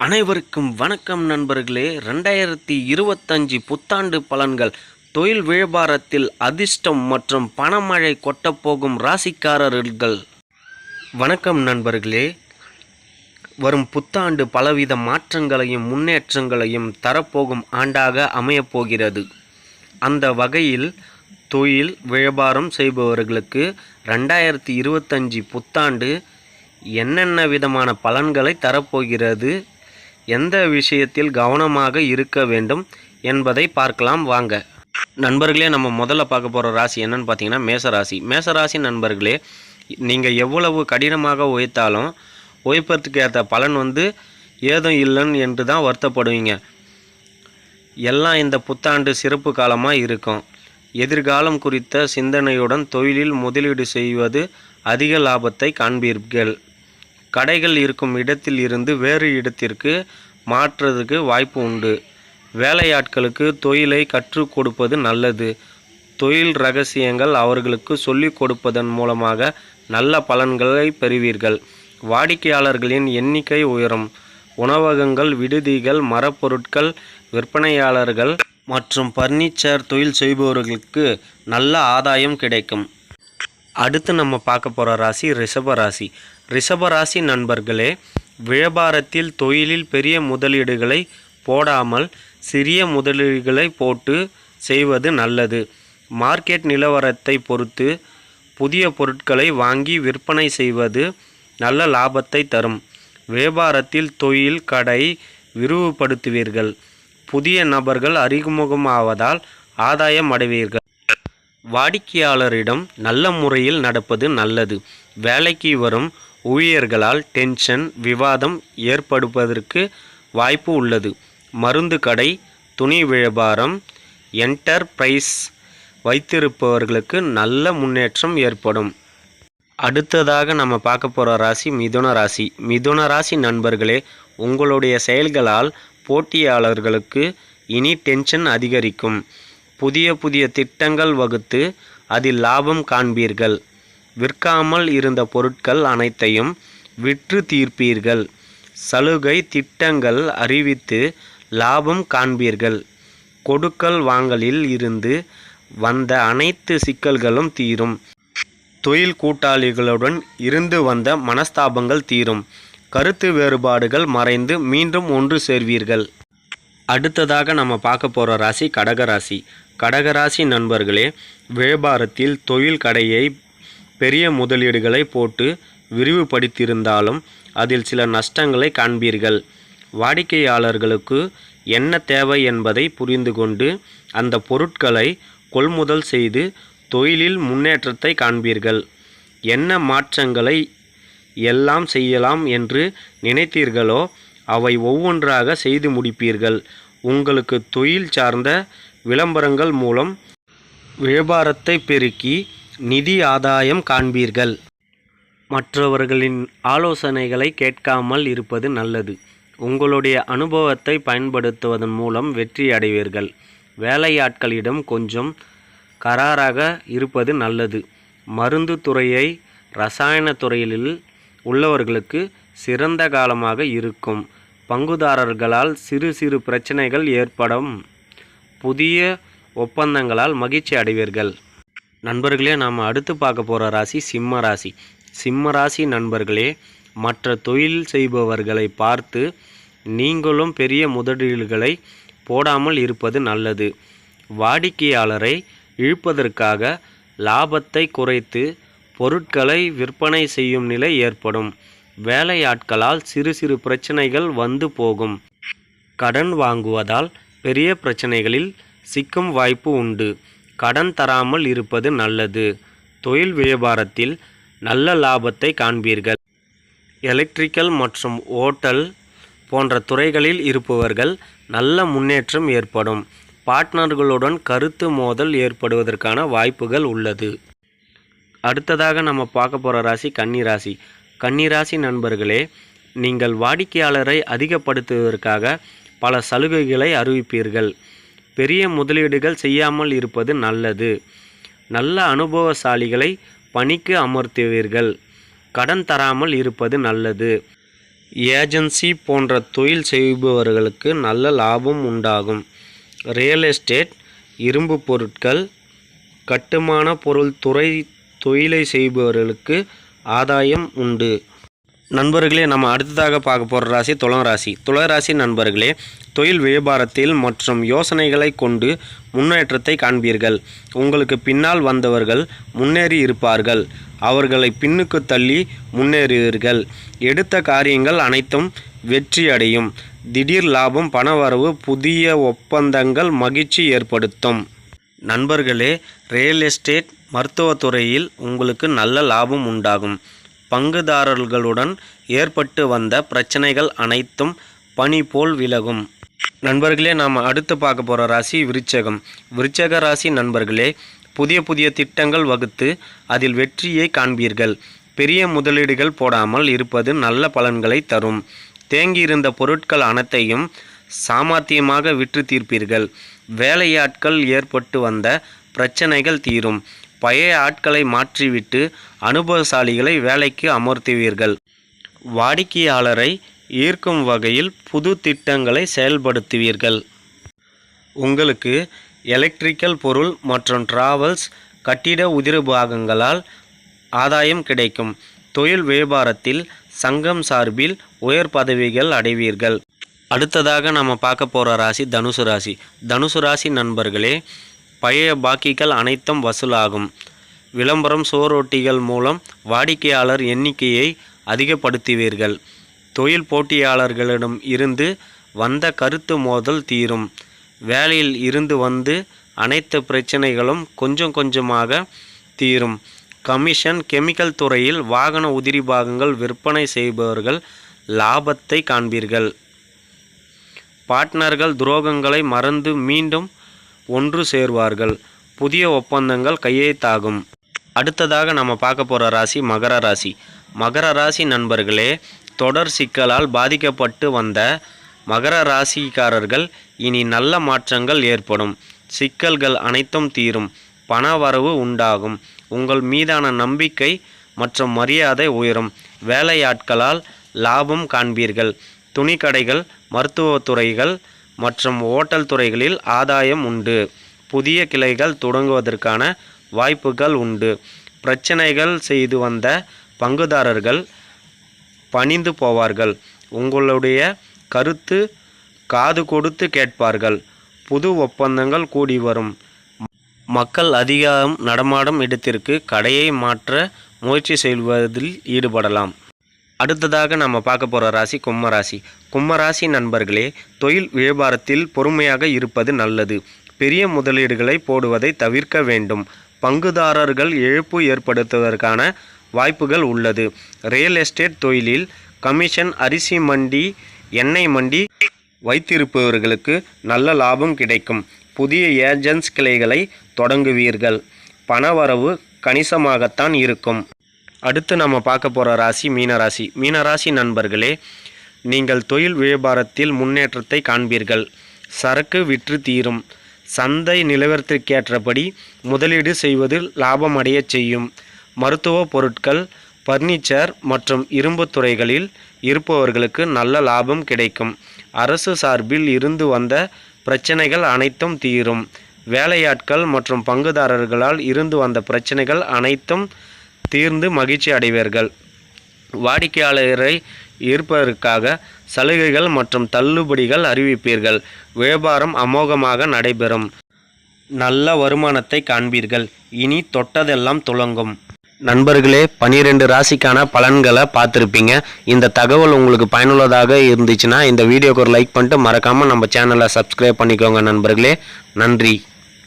அனைவருக்கும் வணக்கம் நண்பர்களே. ரெண்டாயிரத்தி இருபத்தஞ்சு புத்தாண்டு பலன்கள். தொழில் வியாபாரத்தில் அதிர்ஷ்டம் மற்றும் பணமழை கொட்டப்போகும் ராசிக்காரர்கள். வணக்கம் நண்பர்களே. வரும் புத்தாண்டு பலவித மாற்றங்களையும் முன்னேற்றங்களையும் தரப்போகும் ஆண்டாக அமையப்போகிறது அந்த வகையில் தொழில் வியாபாரம் செய்பவர்களுக்கு ரெண்டாயிரத்தி இருபத்தஞ்சி புத்தாண்டு என்னென்ன விதமான பலன்களை தரப்போகிறது? எந்த விஷயத்தில் கவனமாக இருக்க வேண்டும் என்பதை பார்க்கலாம் வாங்க. நண்பர்களே நம்ம முதல்ல பார்க்க போகிற ராசி என்னன்னு பார்த்தீங்கன்னா மேசராசி. மேசராசி நண்பர்களே நீங்கள் எவ்வளவு கடினமாக உழைத்தாலும் உழைப்பதற்கு ஏற்ற பலன் வந்து ஏதும் இல்லைன்னு என்று தான் வருத்தப்படுவீங்க. எல்லாம் இந்த புத்தாண்டு சிறப்பு காலமாக இருக்கும். எதிர்காலம் குறித்த சிந்தனையுடன் தொழிலில் முதலீடு செய்வது அதிக லாபத்தை காண்பீர்கள். கடைகள் இருக்கும் இடத்தில் இருந்து வேறு இடத்திற்கு மாற்றுறதுக்கு வாய்ப்பு உண்டு. வேலையாட்களுக்கு தொழிலை கற்றுக் கொடுப்பது நல்லது. தொழில் ரகசியங்கள் அவர்களுக்கு சொல்லிக் கொடுப்பதன் மூலமாக நல்ல பலன்களை பெறுவீர்கள். வாடிக்கையாளர்களின் எண்ணிக்கை உயரும். உணவகங்கள் விடுதிகள் மரப்பொருட்கள் விற்பனையாளர்கள் மற்றும் பர்னிச்சர் தொழில் செய்பவர்களுக்கு நல்ல ஆதாயம் கிடைக்கும். அடுத்து நம்ம பார்க்க போகிற ராசி ரிஷப ராசி. ரிஷப ராசி நண்பர்களே வியாபாரத்தில் தொழிலில் பெரிய முதலீடுகளை போடாமல் சிறிய முதலீடுகளை போட்டு செய்வது நல்லது. மார்க்கெட் நிலவரத்தை பொறுத்து புதிய பொருட்களை வாங்கி விற்பனை செய்வது நல்ல லாபத்தை தரும். வியாபாரத்தில் தொழில் கடை விரிவுபடுத்துவீர்கள். புதிய நபர்கள் அறிமுகமாவதால் ஆதாயம் அடைவீர்கள். வாடிக்கையாளரிடம் நல்ல முறையில் நடப்பது நல்லது. வேலைக்கு வரும் ஊழியர்களால் டென்ஷன் விவாதம் ஏற்படுவதற்கு வாய்ப்பு உள்ளது. மருந்து கடை துணி வியாபாரம் என்டர்பிரைஸ் வைத்திருப்பவர்களுக்கு நல்ல முன்னேற்றம் ஏற்படும். அடுத்ததாக நம்ம பார்க்க போகிற ராசி மிதுன ராசி. மிதுன ராசி நண்பர்களே உங்களுடைய செயல்களால் போட்டியாளர்களுக்கு இனி டென்ஷன் அதிகரிக்கும். புதிய புதிய திட்டங்கள் வகுத்து அதில் லாபம் காண்பீர்கள். விற்காமல் இருந்த பொருட்கள் அனைத்தையும் விற்று தீர்ப்பீர்கள். சலுகை திட்டங்கள் அறிவித்து லாபம் காண்பீர்கள். கொடுக்கல் வாங்கலில் இருந்து வந்த அனைத்து சிக்கல்களும் தீரும். தொழில் கூட்டாளிகளுடன் இருந்து வந்த மனஸ்தாபங்கள் தீரும். கருத்து வேறுபாடுகள் மறைந்து மீண்டும் ஒன்று சேர்வீர்கள். அடுத்ததாக நம்ம பார்க்க போகிற ராசி கடகராசி கடகராசி நண்பர்களே வியாபாரத்தில் தொழில் கடையை பெரிய முதலீடுகளை போட்டு விரிவுபடுத்தியிருந்தாலும் அதில் சில நஷ்டங்களை காண்பீர்கள். வாடிக்கையாளர்களுக்கு என்ன தேவை என்பதை புரிந்து கொண்டு அந்த பொருட்களை கொள்முதல் செய்து தொழிலில் முன்னேற்றத்தை காண்பீர்கள். என்ன மாற்றங்களை எல்லாம் செய்யலாம் என்று நினைத்தீர்களோ அவை ஒவ்வொன்றாக செய்து முடிப்பீர்கள். உங்களுக்கு தொழில் சார்ந்த விளம்பரங்கள் மூலம் வியாபாரத்தை பெருக்கி நிதி ஆதாயம் காண்பீர்கள். மற்றவர்களின் ஆலோசனைகளை கேட்காமல் இருப்பது நல்லது. உங்களுடைய அனுபவத்தை பயன்படுத்துவதன் மூலம் வெற்றி அடைவீர்கள். வேலையாட்களிடம் கொஞ்சம் கராராக இருப்பது நல்லது. மருந்து துறையை ரசாயன துறையில் உள்ளவர்களுக்கு சிறந்த காலமாக இருக்கும். பங்குதாரர்களால் சிறு சிறு பிரச்சனைகள் ஏற்படும். புதிய ஒப்பந்தங்களால் மகிழ்ச்சி அடைவீர்கள். நண்பர்களே நாம் அடுத்து பார்க்க போகிற ராசி சிம்ம ராசி. சிம்ம ராசி நண்பர்களே மற்ற தொழில் செய்பவர்களை பார்த்து நீங்களும் பெரிய முதலீடுகளை போடாமல் இருப்பது நல்லது. வாடிக்கையாளரை இழுப்பதற்காக லாபத்தை குறைத்து பொருட்களை விற்பனை செய்யும் நிலை ஏற்படும். வேலையாட்களால் சிறு சிறு பிரச்சனைகள் வந்து போகும். கடன் வாங்குவதால் பெரிய பிரச்சனைகளில் சிக்கும் வாய்ப்பு உண்டு. கடன் தராமல் இருப்பது நல்லது. தொழில் வியாபாரத்தில் நல்ல லாபத்தை காண்பீர்கள். எலக்ட்ரிக்கல் மற்றும் ஓட்டல் போன்ற துறைகளில் இருப்பவர்கள் நல்ல முன்னேற்றம் ஏற்படும். பார்ட்னர்களுடன் கருத்து மோதல் ஏற்படுவதற்கான வாய்ப்புகள் உள்ளது. அடுத்ததாக நம்ம பார்க்க போகிற ராசி கன்னிராசி கன்னிராசி நண்பர்களே நீங்கள் வாடிக்கையாளரை அதிகப்படுத்துவதற்காக பல சலுகைகளை அறிவிப்பீர்கள். பெரிய முதலீடுகள் செய்யாமல் இருப்பது நல்லது. நல்ல அனுபவசாலிகளை பணிக்கு அமர்த்துவீர்கள். கடன் தராமல் இருப்பது நல்லது. ஏஜென்சி போன்ற தொழில் செய்பவர்களுக்கு நல்ல லாபம் உண்டாகும். ரியல் எஸ்டேட் இரும்பு பொருட்கள் கட்டுமான பொருள் துறை தொழிலை செய்பவர்களுக்கு ஆதாயம் உண்டு. நண்பர்களே நம்ம அடுத்ததாக பார்க்க போகிற ராசி துளம் ராசி. துலாம் ராசி நண்பர்களே தொழில் வியாபாரத்தில் மற்றும் யோசனைகளை கொண்டு முன்னேற்றத்தை காண்பீர்கள். உங்களுக்கு பின்னால் வந்தவர்கள் முன்னேறி இருப்பார்கள். அவர்களை பின்னுக்கு தள்ளி முன்னேறுவீர்கள். எடுத்த காரியங்கள் அனைத்தும் வெற்றி அடையும். திடீர் லாபம் பணவரவு புதிய ஒப்பந்தங்கள் மகிழ்ச்சி ஏற்படுத்தும். நண்பர்களே ரியல் எஸ்டேட் மருத்துவத்துறையில் உங்களுக்கு நல்ல லாபம் உண்டாகும். பங்குதாரர்களுடன் ஏற்பட்டு வந்த பிரச்சனைகள் அனைத்தும் பனி போல் விலகும். நண்பர்களே நாம் அடுத்து பார்க்க போகிற ராசி விருச்சகம். விருச்சக ராசி நண்பர்களே புதிய புதிய திட்டங்கள் வகுத்து அதில் வெற்றியை காண்பீர்கள். பெரிய முதலீடுகள் போடாமல் இருப்பது நல்ல பலன்களை தரும். தேங்கியிருந்த பொருட்கள் அனைத்தையும் சாமர்த்தியமாக விற்று தீர்ப்பீர்கள். வேலையாட்கள் ஏற்பட்டு வந்த பிரச்சனைகள் தீரும். பழைய ஆட்களை மாற்றிவிட்டு அனுபவசாலிகளை வேலைக்கு அமர்த்துவீர்கள். வாடிக்கையாளரை ஈர்க்கும் வகையில் புது திட்டங்களை செயல்படுத்துவீர்கள். உங்களுக்கு எலக்ட்ரிக்கல் பொருள் மற்றும் டிராவல்ஸ் கட்டிட உதிரிபாகங்களால் ஆதாயம் கிடைக்கும். தொழில் வியாபாரத்தில் சங்கம் சார்பில் உயர் பதவிகள் அடைவீர்கள். அடுத்ததாக நம்ம பார்க்க போகிற ராசி தனுசு ராசி. தனுசு ராசி நண்பர்களே பழைய பாக்கிகள் அனைத்தும் வசூலாகும். விளம்பரம் சோரோட்டிகள் மூலம் வாடிக்கையாளர் எண்ணிக்கையை அதிகப்படுத்துவீர்கள். தொழில் போட்டியாளர்களிடம் இருந்து வந்த கருத்து மோதல் தீரும். வேலையில் இருந்து வந்து அனைத்து பிரச்சனைகளும் கொஞ்சம் கொஞ்சமாக தீரும். கமிஷன் கெமிக்கல் துறையில் வாகன உதிரி பாகங்கள் விற்பனை செய்பவர்கள் லாபத்தை காண்பீர்கள். பார்ட்னர்கள் துரோகங்களை மறந்து மீண்டும் ஒன்று சேர்வார்கள். புதிய ஒப்பந்தங்கள் கையெழுத்தாகும். அடுத்ததாக நம்ம பார்க்க போகிற ராசி மகர ராசி. மகர ராசி நண்பர்களே தொடர் சிக்கலால் பாதிக்கப்பட்டு வந்த மகர ராசிக்காரர்கள் இனி நல்ல மாற்றங்கள் ஏற்படும். சிக்கல்கள் அனைத்தும் தீரும். பண வரவு உண்டாகும். உங்கள் மீதான நம்பிக்கை மற்றும் மரியாதை உயரும். வேலையாட்களால் லாபம் காண்பீர்கள். துணிக்கடைகள் மருத்துவத்துறைகள் மற்றும் ஓட்டல் துறைகளில் ஆதாயம் உண்டு. புதிய கிளைகள் தொடங்குவதற்கான வாய்ப்புகள் உண்டு. பிரச்சனைகள் செய்து வந்த பங்குதாரர்கள் பணிந்து போவார்கள். உங்களுடைய கருத்து காது கொடுத்து கேட்பார்கள். புது ஒப்பந்தங்கள் கூடி வரும். மக்கள் அதிகம் நடமாடும் இடத்திற்கு கடையை மாற்ற முயற்சி செய்வதில் ஈடுபடலாம். அடுத்ததாக நம்ம பார்க்க போகிற ராசி கும்மராசி கும்மராசி நண்பர்களே தொழில் வியாபாரத்தில் பொறுமையாக இருப்பது நல்லது. பெரிய முதலீடுகளை போடுவதை தவிர்க்க வேண்டும். பங்குதாரர்கள் இழப்பு ஏற்படுத்துவதற்கான வாய்ப்புகள் உள்ளது. ரியல் எஸ்டேட் தொழிலில் கமிஷன் அரிசி மண்டி எண்ணெய் மண்டி வைத்திருப்பவர்களுக்கு நல்ல லாபம் கிடைக்கும். புதிய ஏஜென்ட்ஸ் கிளைகளை தொடங்குவீர்கள். பணவரவு கணிசமாகத்தான் இருக்கும். அடுத்து நம்ம பார்க்க போகிற ராசி மீனராசி. மீனராசி நண்பர்களே நீங்கள் தொழில் வியாபாரத்தில் முன்னேற்றத்தை காண்பீர்கள். சரக்கு விற்று தீரும். சந்தை நிலவரத்திற்கேற்றபடி முதலீடு செய்வதில் லாபம் அடையச் செய்யும். மருத்துவ பொருட்கள் பர்னிச்சர் மற்றும் இரும்பு துறைகளில் இருப்பவர்களுக்கு நல்ல லாபம் கிடைக்கும். அரசு சார்பில் இருந்து வந்த பிரச்சனைகள் அனைத்தும் தீரும். வேலையாட்கள் மற்றும் பங்குதாரர்களால் இருந்து வந்த பிரச்சனைகள் அனைத்தும் தீர்ந்து மகிழ்ச்சி அடைவீர்கள். வாடிக்கையாளரை ஈர்ப்பதற்காக சலுகைகள் மற்றும் தள்ளுபடிகள் அறிவிப்பீர்கள். வியாபாரம் அமோகமாக நடைபெறும். நல்ல வருமானத்தை காண்பீர்கள். இனி தொட்டதெல்லாம் துலங்கும் நண்பர்களே பனிரெண்டு ராசிக்கான பலன்களை பார்த்துருப்பீங்க. இந்த தகவல் உங்களுக்கு பயனுள்ளதாக இருந்துச்சுன்னா இந்த வீடியோக்கு ஒரு லைக் பண்ணிட்டு மறக்காமல் நம்ம சேனலை சப்ஸ்கிரைப் பண்ணிக்கோங்க நண்பர்களே. நன்றி.